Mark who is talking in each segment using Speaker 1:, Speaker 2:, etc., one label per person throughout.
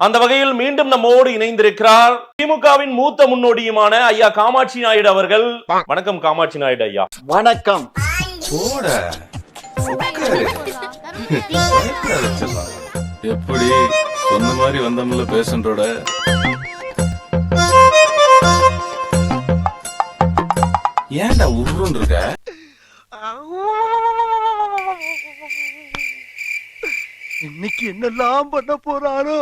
Speaker 1: அந்த வகையில் மீண்டும் நம்மோடு இணைந்திருக்கிறார் திமுகவின் மூத்த முன்னோடியுமான ஐயா காமாட்சி நாயுடு அவர்கள். வணக்கம் காமாட்சி நாயுடு ஐயா.
Speaker 2: வணக்கம்.
Speaker 3: எப்படி? சொன்ன மாதிரி வந்தோம்ல பேஷண்டோட ஏன்டா உருன்னு இருக்க
Speaker 2: இன்னைக்கு என்னெல்லாம் பண்ண போறாரோ?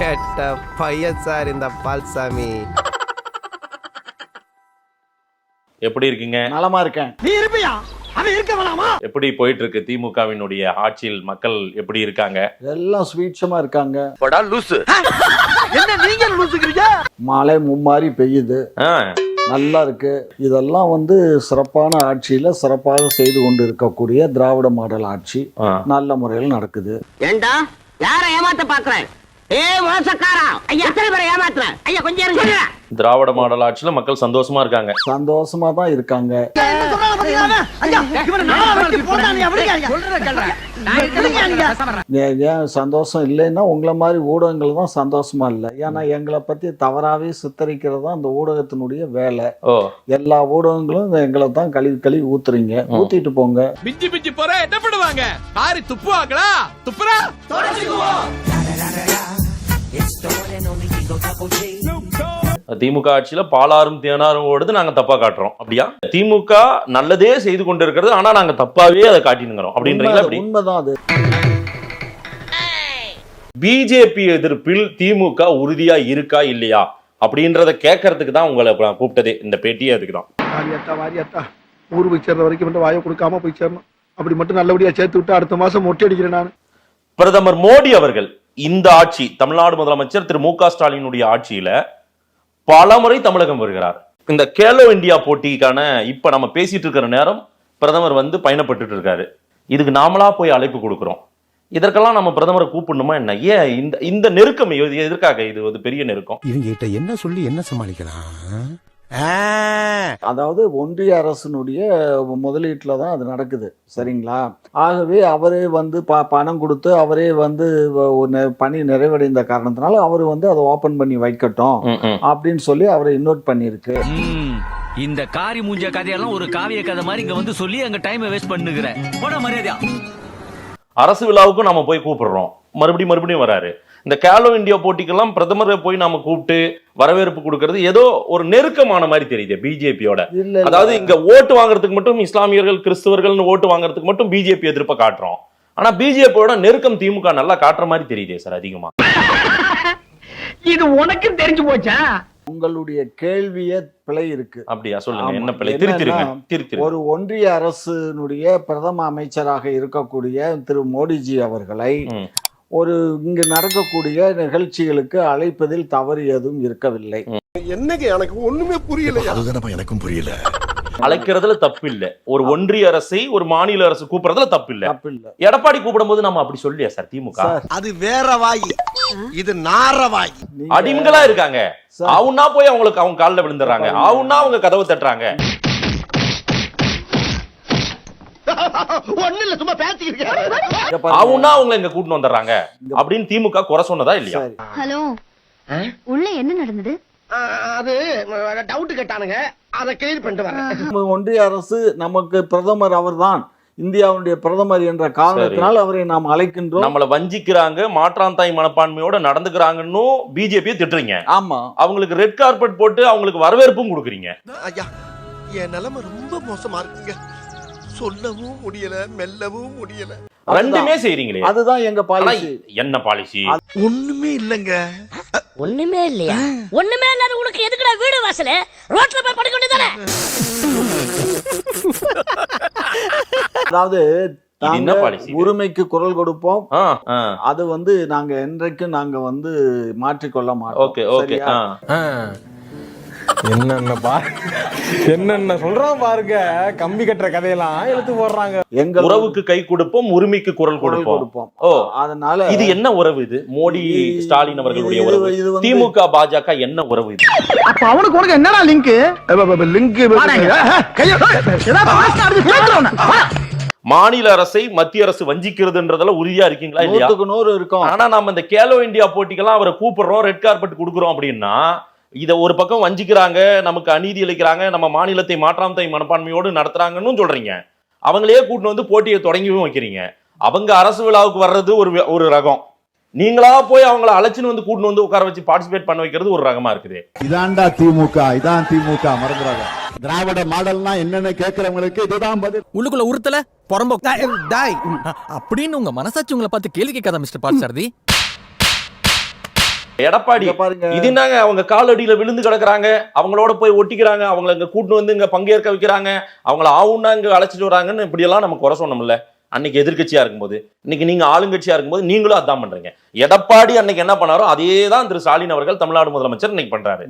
Speaker 4: கெட்ட பையன் சார் இந்த பால்சாமி.
Speaker 1: எப்படி இருக்கீங்க?
Speaker 2: நலமா இருக்கேன். நீ இருப்பியா? அவன் இருக்க வேணாமா?
Speaker 1: எப்படி போயிட்டு இருக்கு திமுகவினுடைய ஆட்சியில் மக்கள் எப்படி இருக்காங்க?
Speaker 2: எல்லாம் ஸ்வீட்சமா இருக்காங்க.
Speaker 5: லூசு.
Speaker 2: என்ன நீங்க லூசுக்கிறீங்க? மழை மும்மாரி பெய்யுது.
Speaker 1: ஆ,
Speaker 2: நல்லா இருக்கு. இதெல்லாம் வந்து சிறப்பான ஆட்சியில சிறப்பாக செய்து கொண்டு இருக்கக்கூடிய திராவிட மாடல் ஆட்சி.
Speaker 1: ஆ.
Speaker 2: நல்ல முறையில் நடக்குது.
Speaker 6: ஏண்டா? யார ஏமாத்த பாக்குறேன்? ஏ மோசக்காரா? ஐயா. எத்தனை பேரை ஏமாத்துறேன் ஐயா கொஞ்சம் இருங்க.
Speaker 1: திராவிட மாடல் ஆட்சியில மக்கள் சந்தோஷமா இருக்காங்க.
Speaker 2: சந்தோஷமா தான் இருக்காங்க. ஏன் ஏன் சந்தோஷம் இல்லைன்னா உங்களை மாதிரி ஊடகங்கள் தான் சந்தோஷமா இல்லை. ஏன்னா எங்களை பத்தி தவறாவே சித்தரிக்கிறது தான் அந்த ஊடகத்தினுடைய வேலை.
Speaker 1: ஓ.
Speaker 2: எல்லா ஊடகங்களும் இந்த எங்களை தான் கழுவி கழுவி ஊத்துறீங்க. ஊத்திட்டு போங்க.
Speaker 7: மிஞ்சி மிஞ்சி போற என்ன பண்ணுவாங்க? காரி துப்புவாங்களா? துப்புறா?
Speaker 1: திமுக ஆட்சியில பாலாறும் தேனாரும் ஓடுது நாங்க தப்பா காட்டுறோம். அப்படியா? திமுக நல்லதே செய்து கொண்டு இருக்கிறது ஆனா நாங்க தப்பாவே அதை காட்டினுங்கிறோம். அப்படின்றீங்களா அப்படி?
Speaker 2: உண்மை- உண்மைதான் அது.
Speaker 1: பிஜேபி எதிர்ப்பில் திமுக உறுதியா இருக்கா இல்லையா? அப்படின்றத கேட்கறதுக்கு தான் உங்களை கூப்பிட்டதே. இந்த பேட்டியே அதுக்கு தான்.
Speaker 8: வாரியாத்தா வாரியாத்தா. ஊர் போய் சேர்ற வரைக்கும் மட்டும் வாயை கொடுக்காம போய் சேரணும். அப்படி மட்டும் நல்லபடியா சேர்த்து விட்டு அடுத்த மாசம் மொட்டை அடிக்கிறேன் நான்.
Speaker 1: பிரதமர் மோடி அவர்கள் இந்த ஆட்சி தமிழ்நாடு முதலமைச்சர் திரு மு க ஸ்டாலினுடைய ஆட்சியில பலமுறை தமிழகம் வருகிறார். இந்த கேலோ இந்தியா போட்டிக்கான இப்ப நம்ம பேசிட்டு இருக்கிற நேரம் பிரதமர் வந்து பயணப்பட்டுட்டு இருக்காரு. இதுக்கு நாமளா போய் அழைப்பு கொடுக்கிறோம். இதற்கெல்லாம் நம்ம பிரதமரை கூப்பிடணுமா என்ன? ஏன் இந்த இந்த நெருக்கம் எதற்காக இது ஒரு பெரிய நெருக்கம்?
Speaker 4: இவங்க கிட்ட என்ன சொல்லி என்ன சமாளிக்கலாம்?
Speaker 2: அதாவது ஒன்றிய அரசினுடைய முதலீட்டில் தான் அது நடக்குது சரிங்களா? ஆகவே அவரே வந்து ப பணம் கொடுத்து அவரே வந்து பணி நிறைவடைந்த காரணத்தினால அவர் வந்து அதை ஓபன் பண்ணி வைக்கட்டும். அப்படின்னு சொல்லி அவரை இன்வைட் பண்ணியிருக்கு.
Speaker 9: இந்த காரி மூஞ்ச கதையெல்லாம் ஒரு காவிய கதை மாதிரி இங்க வந்து சொல்லி அங்க டைமை வேஸ்ட் பண்ணுகிற. போட மரியாதையா.
Speaker 1: அரசு விழாவுக்கும் நம்ம போய் கூப்பிடுறோம். மறுபடியும் மறுபடியும் வராரு. இந்த கேலோ இந்தியா போட்டிக்கெல்லாம் பிரதமரை போய் நாம கூப்பிட்டு வரவேற்பு கொடுக்கறது ஏதோ ஒரு நெருக்கமான மாதிரி தெரியுது பிஜேபியோட. அதாவது இங்க ஓட்டு வாங்குறதுக்கு மட்டும் இஸ்லாமியர்கள் கிறிஸ்தவர்கள்னு ஓட்டு வாங்குறதுக்கு மட்டும் பிஜேபி எதிர்ப்ப காட்டுறோம். ஆனா பிஜேபியோட நெருக்கம் திமுக நல்லா காட்டுற மாதிரி தெரியுதே சார் அதிகமா.
Speaker 6: இது உனக்கு தெரிஞ்சு போச்சா?
Speaker 2: உங்களுடைய கேள்வியே பிழை இருக்கு.
Speaker 1: அப்படியா? சொல்லுங்க. என்ன பிள்ளை
Speaker 2: என்னன்னா,
Speaker 1: திருத்திருங்க.
Speaker 2: ஒரு ஒன்றிய அரசினுடைய பிரதம அமைச்சராக இருக்கக்கூடிய திரு மோடிஜி அவர்களை. ஒரு இங்கு நடக்கக்கூடிய நிகழ்ச்சிகளுக்கு அழைப்பதில் தவறு எதுவும் இருக்கவில்லை.
Speaker 8: என்னங்க எனக்கு ஒண்ணுமே புரியல
Speaker 4: அதுதானப்பா எனக்கும் புரியல.
Speaker 1: அழைக்கிறதுல தப்பு இல்ல ஒரு ஒன்றிய அரசை ஒரு மாநில அரசு கூப்பிடுறதுல தப்பு இல்ல
Speaker 2: தப்பில்லை.
Speaker 1: எடப்பாடி கூப்பிடும்போது நம்ம அப்படி சொல்லியா சார் திமுக?
Speaker 2: சார்.
Speaker 5: அது வேற வாய். இது நார வாய்.
Speaker 2: நீங்க-
Speaker 1: அடிமைகளா இருக்காங்க. அவனா போய் அவங்களுக்கு அவங்க கால்ல விழுந்துடுறாங்க. அவனா அவங்க கதவை தட்டுறாங்க
Speaker 8: ஒண்ணு இல்ல சும்மா பேசிக்கிட்டு.
Speaker 1: அவனா அவங்கள இங்க கூட்டிட்டு வந்துடுறாங்க. அப்படின்னு திமுக குறை சொன்னதா இல்லையா?
Speaker 10: ஹலோ. உள்ள என்ன நடந்தது?
Speaker 8: அது டவுட் கேட்டானுங்க. அதை கிளியர் பண்ணிட்டு வரேன்.
Speaker 2: நம்ம ஒன்றிய அரசு நமக்கு பிரதமர் அவர்தான். இந்தியாவுடைய பிரதமர் என்ற காரணத்தினால் அவரை நாம் அழைக்கின்றோம்.
Speaker 1: நம்மள வஞ்சிக்கிறாங்க மாற்றாந்தாய் மனப்பான்மையோட நடந்துக்கிறாங்கன்னு பிஜேபியை திட்டுறீங்க.
Speaker 2: ஆமா.
Speaker 1: அவங்களுக்கு ரெட் கார்பெட் போட்டு அவங்களுக்கு வரவேற்பும் கொடுக்குறீங்க.
Speaker 5: ஐயா என் நிலைமை ரொம்ப மோசமா இருக்குங்க. சொல்லவும் முடியல மெல்லவும் முடியல.
Speaker 1: ரெண்டுமே செய்றீங்களே?
Speaker 2: அதுதான் எங்க பாலிசி
Speaker 1: என்ன பாலிசி
Speaker 5: ஒண்ணுமே இல்லைங்க.
Speaker 6: ஒண்ணுமே இல்லையா? ஒண்ணுமே இல்லாத உனக்கு எதுக்குடா வீடு வாசல? ரோட்ல போய் படுக்க வேண்டியதானே?
Speaker 2: அதாவது நாங்க? உரிமைக்கு குரல் கொடுப்போம். அது வந்து நாங்க என்றைக்கும் நாங்க வந்து மாற்றிக்கொள்ள மாட்டோம்.
Speaker 1: Okay okay.
Speaker 11: என்னென்ன பா என்னென்ன சொல்றான் பாருங்க கம்பி கட்டுற கதையெல்லாம் எடுத்து போடுறாங்க
Speaker 2: எங்கள்
Speaker 1: உறவுக்கு கை கொடுப்போம் உரிமைக்கு குரல் கொடுப்போம் ஓ
Speaker 2: அதனால
Speaker 1: இது என்ன உறவு இது மோடி ஸ்டாலின் அவர்களுடைய உறவு திமுக பாஜக என்ன உறவு இது
Speaker 8: அப்ப அவனுக்கு உனக்கு என்னடா லிங்க் லிங்க்
Speaker 1: மாநில அரசை மத்திய அரசு வஞ்சிக்கிறதுன்றதுல உறுதியா இருக்கீங்களா இல்லையா
Speaker 2: நூத்துக்கு நூறு இருக்கும்
Speaker 1: ஆனா நாம இந்த கேலோ இந்தியா போட்டிக்கெல்லாம் அவரை கூப்பிடுறோம் ரெட் கார்பெட் கொடுக்குறோம் அப்படின்னா இத ஒரு பக்கம் வஞ்சிக்கிறாங்க நமக்கு அநீதி இழைக்கிறாங்க நம்ம மாநிலத்தை மாற்றாமத்தை மனப்பான்மையோடு நடத்துறாங்கன்னு சொல்றீங்க அவங்களையே கூட்டிட்டு வந்து போட்டியை தொடங்கியும் வைக்கிறீங்க அவங்க அரசு விழாவுக்கு வர்றது ஒரு ஒரு ரகம் நீங்களா போய் அவங்கள அழைச்சின்னு வந்து கூட்டிட்டு வந்து உட்கார வச்சு பார்ட்டிசிபேட் பண்ண வைக்கிறது ஒரு ரகமா இருக்குது
Speaker 4: இதான்டா திமுக இதான் திமுக மறந்துடாத திராவிட மாடல்னா என்னன்னு கேக்குறவங்களுக்கு இதுதான் பதில்
Speaker 7: உள்ளுக்குள்ள உறுத்தல புறம்போ டாய் அப்படின்னு உங்க மனசாட்சி உங்களை பார்த்து கேள்வி கேட்காத மிஸ்டர் பார்த்தசாரதி
Speaker 1: எடப்பாடி
Speaker 2: பாருங்க.
Speaker 1: இது என்னங்க? அவங்க காலடியில விழுந்து கிடக்குறாங்க. அவங்களோட போய் ஒட்டிக்கிறாங்க. அவங்கள இங்க கூட்டு வந்து இங்க பங்கேற்க வைக்கிறாங்க. அவங்கள ஆவுன்னா இங்க அழைச்சிட்டு வராங்கன்னு இப்படி எல்லாம் நம்ம குறை சொன்னோம்ல அன்னைக்கு எதிர்க்கட்சியா இருக்கும்போது. இன்னைக்கு நீங்க ஆளுங்கட்சியா இருக்கும்போது நீங்களும் அதான் பண்றீங்க. எடப்பாடி அன்னைக்கு என்ன பண்ணாரோ அதே தான் திரு ஸ்டாலின் அவர்கள் தமிழ்நாடு முதலமைச்சர் இன்னைக்கு பண்றாரு.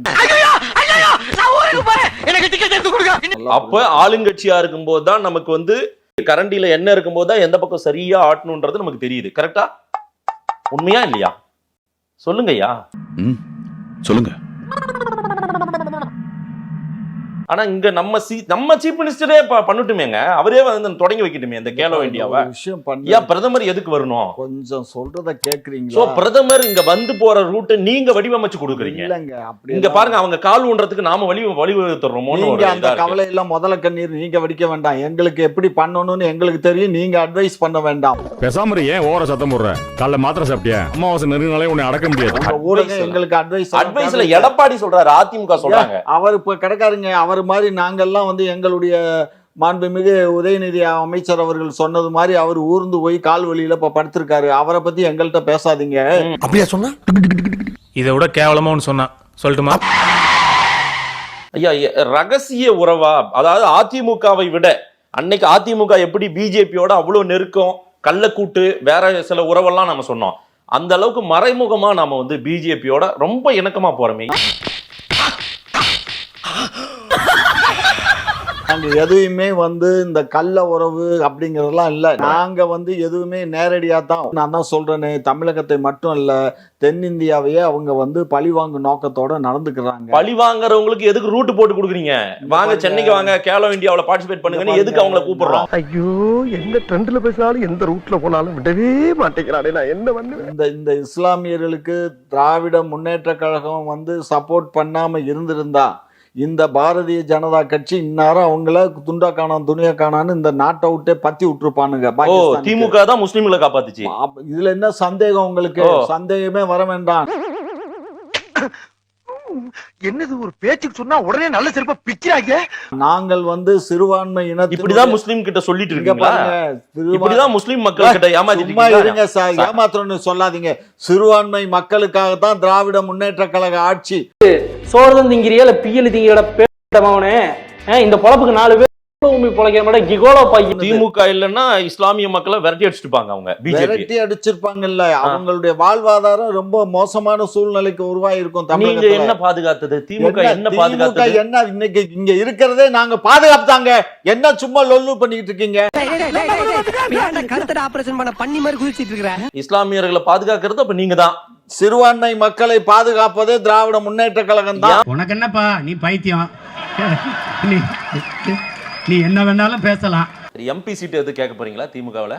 Speaker 1: அப்ப ஆளுங்கட்சியா இருக்கும்போது தான் நமக்கு வந்து கரண்டில என்ன இருக்கும்போது தான் எந்த பக்கம் சரியா ஆட்டணுன்றது நமக்கு தெரியுது. கரெக்டா உண்மையா இல்லையா? சொல்லுங்க ஐயா
Speaker 3: சொல்லுங்க.
Speaker 1: ஆனா இங்க நம்ம சி நம்ம சீஃப் மினிஸ்டரே பண்ணட்டுமேங்க. அவரே வந்து தொடங்கி வைக்கட்டுமே இந்த கேலோ இந்தியாவை
Speaker 2: விஷயம் பண்ண.
Speaker 1: பிரதமர் எதுக்கு வரணும்?
Speaker 2: கொஞ்சம் சொல்றத
Speaker 1: சோ
Speaker 2: கேக்குறீங்களா
Speaker 1: பிரதமர் இங்க வந்து போற ரூட்டை நீங்க வடிவமைச்சு கொடுக்குறீங்க.
Speaker 2: இல்லங்க அப்படி
Speaker 1: இங்க பாருங்க அவங்க கால் ஊன்றதுக்கு நாம வழி வழிவகுத்துறோமோன்னு
Speaker 2: அந்த. கவலை எல்லாம் முதல்ல கண்ணீர் நீங்க வடிக்க வேண்டாம். எங்களுக்கு எப்படி பண்ணணும்னு எங்களுக்கு தெரியும். நீங்க அட்வைஸ் பண்ண வேண்டாம்.
Speaker 3: பேசாம ஏன் ஓர சத்தம் போடுற? காலைல மாத்திரை சாப்பிட்டியா? அமாவாசை நெருங்கினாலே உன்னை அடக்க முடியாது.
Speaker 2: எங்களுக்கு அட்வைஸ்
Speaker 1: அட்வைஸ்ல எடப்பாடி சொல்றாரு அதிமுக சொல்றாங்க.
Speaker 2: அவர் இப்ப கிடக்காருங்க அவர் மாதிரி நாங்கெல்லாம் வந்து எங்களுடைய மாண்புமிகு உதயநிதி அமைச்சர் அவர்கள் சொன்னது மாதிரி அவர் ஊர்ந்து போய் கால் வழியில இப்ப படுத்திருக்காரு. அவரை பத்தி எங்கள்கிட்ட பேசாதீங்க.
Speaker 8: அப்படியா சொன்னா?
Speaker 11: இதை விட கேவலமா ஒன்று சொன்னான் சொல்லட்டுமா?
Speaker 1: ஐயா ரகசிய உறவா? அதாவது அதிமுகவை விட அன்னைக்கு அதிமுக எப்படி பிஜேபியோட அவ்வளவு நெருக்கம் கள்ளக்கூட்டு வேற சில உறவெல்லாம் நம்ம சொன்னோம். அந்த அளவுக்கு மறைமுகமா நாம வந்து பிஜேபியோட ரொம்ப இணக்கமா போறோமே.
Speaker 2: நாங்க எதுவுமே வந்து இந்த கள்ள உறவு அப்படிங்கறதெல்லாம் இல்ல நாங்க வந்து எதுவுமே நேரடியா தான் நான் தான் சொல்றேனே தமிழகத்தை மட்டும் இல்ல தென்னிந்தியாவையே அவங்க வந்து பழிவாங்கும் நோக்கத்தோட நடந்துக்கிறாங்க
Speaker 1: பழி வாங்குறவங்களுக்கு எதுக்கு ரூட் போட்டு கொடுக்குறீங்க வாங்க. சென்னைக்கு வாங்க கேலோ இந்தியாவுல பார்ட்டிசிபேட் பண்ணுங்கன்னு எதுக்கு அவங்கள. கூப்பிடுறோம்
Speaker 8: ஐயோ எந்த ட்ரெண்ட்ல பேசினாலும் எந்த ரூட்ல போனாலும் விடவே மாட்டேங்கிறானே நான் என்ன பண்ணுவேன்
Speaker 2: இந்த இந்த இஸ்லாமியர்களுக்கு திராவிட முன்னேற்ற கழகம் வந்து சப்போர்ட் பண்ணாம இருந்திருந்தா இந்த பாரதிய ஜனதா கட்சி இந்நேரம் அவங்கள துண்டா காணாம் துணியா காணான்னு இந்த நாட்டை விட்டே பத்தி விட்டுருப்பானுங்க.
Speaker 1: திமுக தான் முஸ்லிம்களை காப்பாத்துச்சு
Speaker 2: இதுல என்ன சந்தேகம் உங்களுக்கு. சந்தேகமே வர வேண்டாம்
Speaker 5: என்னது ஒரு பேச்சுக்கு சொன்னா உடனே நல்ல செருப்பா பிக்கிறாங்க?
Speaker 2: நாங்கள் வந்து சிறுபான்மை இனத்தினுடைய-
Speaker 1: இப்படிதான் முஸ்லீம் கிட்ட சொல்லிட்டு இருக்கீங்களா? இப்படிதான் முஸ்லிம் மக்கள் கிட்ட ஏமாத்திட்டு
Speaker 2: சும்மா
Speaker 1: இருக்கீங்களா?
Speaker 2: இருங்க சார் ஏமாத்திரம்னு சொல்லாதீங்க. சிறுபான்மை மக்களுக்காகத்தான் திராவிட முன்னேற்ற கழக ஆட்சி
Speaker 12: சோறுதான் திங்கிறியா இல்ல பியல் திங்கிற பேட்டமாவனே இந்த பொழப்புக்கு நாலு பேர் பொழைக்கிற மாதிரி கிகோலோ பையன்
Speaker 1: திமுக இல்லைன்னா இஸ்லாமிய மக்களை விரட்டி அடிச்சுட்டுப்பாங்க அவங்க
Speaker 2: விரட்டி அடிச்சிருப்பாங்கல்ல. அவங்களுடைய வாழ்வாதாரம் ரொம்ப மோசமான சூழ்நிலைக்கு
Speaker 1: நீங்க
Speaker 2: தமிழகத்துல.
Speaker 1: என்ன பாதுகாத்தது? திமுக
Speaker 2: என்ன
Speaker 1: பாதுகாத்தது?
Speaker 2: என்ன இன்னைக்கு இங்க இருக்கிறதே நாங்க பாதுகாத்தாங்க என்ன சும்மா லொல்லு பண்ணிட்டு இருக்கீங்க?
Speaker 6: கருத்தட ஆபரேஷன் பண்ண பண்ணி மாதிரி குதிச்சிட்டு இருக்கிற.
Speaker 1: இஸ்லாமியர்களை பாதுகாக்கிறது அப்ப நீங்க தான்.
Speaker 2: சிறுபான்மை மக்களை பாதுகாப்பதே திராவிட முன்னேற்ற கழகம் தான்
Speaker 12: உனக்கு என்னப்பா? நீ பைத்தியம். நீ என்ன வேணாலும் பேசலாம்
Speaker 1: எம்பி சீட் எது கேட்க போறீங்களா திமுகவுல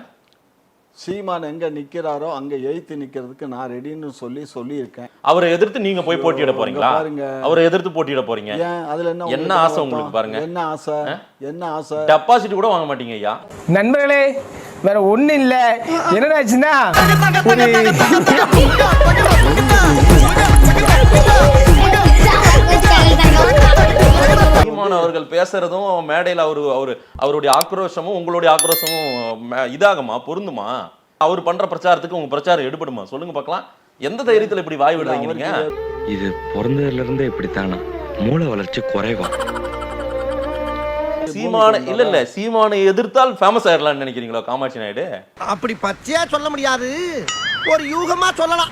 Speaker 2: சீமான் எங்க நிக்கிறாரோ அங்க எய்த்து நிக்கிறதுக்கு நான் ரெடின்னு சொல்லி சொல்லியிருக்கேன்
Speaker 1: அவரை எதிர்த்து நீங்க போய் போட்டியிட போறீங்களா
Speaker 2: பாருங்க
Speaker 1: அவரை எதிர்த்து போட்டியிட போறீங்க
Speaker 2: ஏன் அதுல என்ன
Speaker 1: என்ன ஆசை? உங்களுக்கு பாருங்க?
Speaker 2: என்ன ஆசை என்ன ஆசை
Speaker 1: டெபாசிட் கூட வாங்க மாட்டீங்க ஐயா
Speaker 12: நண்பர்களே வேற ஒண்ணு இல்ல என்னடாச்சுன்னா
Speaker 1: சீமான் அவர்கள் பேசுறதும் மேடையில அவரு அவரு அவருடைய ஆக்ரோஷமும் உங்களுடைய ஆக்ரோஷமும் இதாகுமா? பொருந்துமா? அவர் பண்ற பிரச்சாரத்துக்கு உங்க பிரச்சாரம் எடுபடுமா? சொல்லுங்க பார்க்கலாம். எந்த தைரியத்துல இப்படி வாய் விடுறீங்க நீங்க?
Speaker 9: இது பிறந்ததுல இருந்தே இப்படித்தானா? மூளை வளர்ச்சி குறைவா?
Speaker 1: சீமான இல்ல இல்ல. சீமானை எதிர்த்தால் ஃபேமஸ் ஆயிடலாம்னு நினைக்கிறீங்களா காமாட்சி நாயுடு?
Speaker 5: அப்படி பச்சையா சொல்ல முடியாது. ஒரு யூகமா சொல்லலாம்.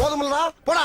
Speaker 5: போதுமில்லடா போடா.